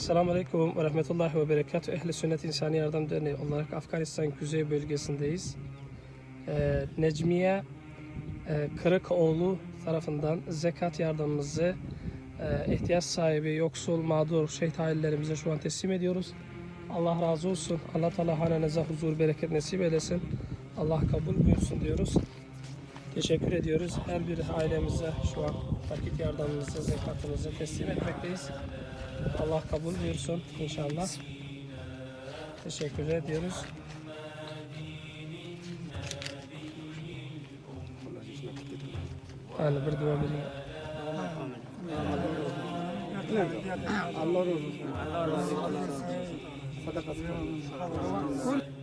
Selamun Aleyküm ve Rahmetullahi ve Berekatuhu. Ehli Sünnet İnsani Yardım Derneği olarak Afganistan Kuzey bölgesindeyiz. Ee, Necmiye e, Kırıkoğlu tarafından zekat yardımımızı e, ihtiyaç sahibi, yoksul, mağdur şehit ailelerimize şu an teslim ediyoruz. Allah razı olsun. Allah Teala hanenize huzur, bereket nasip eylesin. Allah kabul buyursun diyoruz. Teşekkür ediyoruz. Her bir ailemize şu an vakit yardımımızı, zekatımızı teslim etmekteyiz. Allah kabul buyursun inşallah. Teşekkür ediyoruz. Yani bir dua bilin. Allah razı olsun. Allah razı olsun. Sadakası.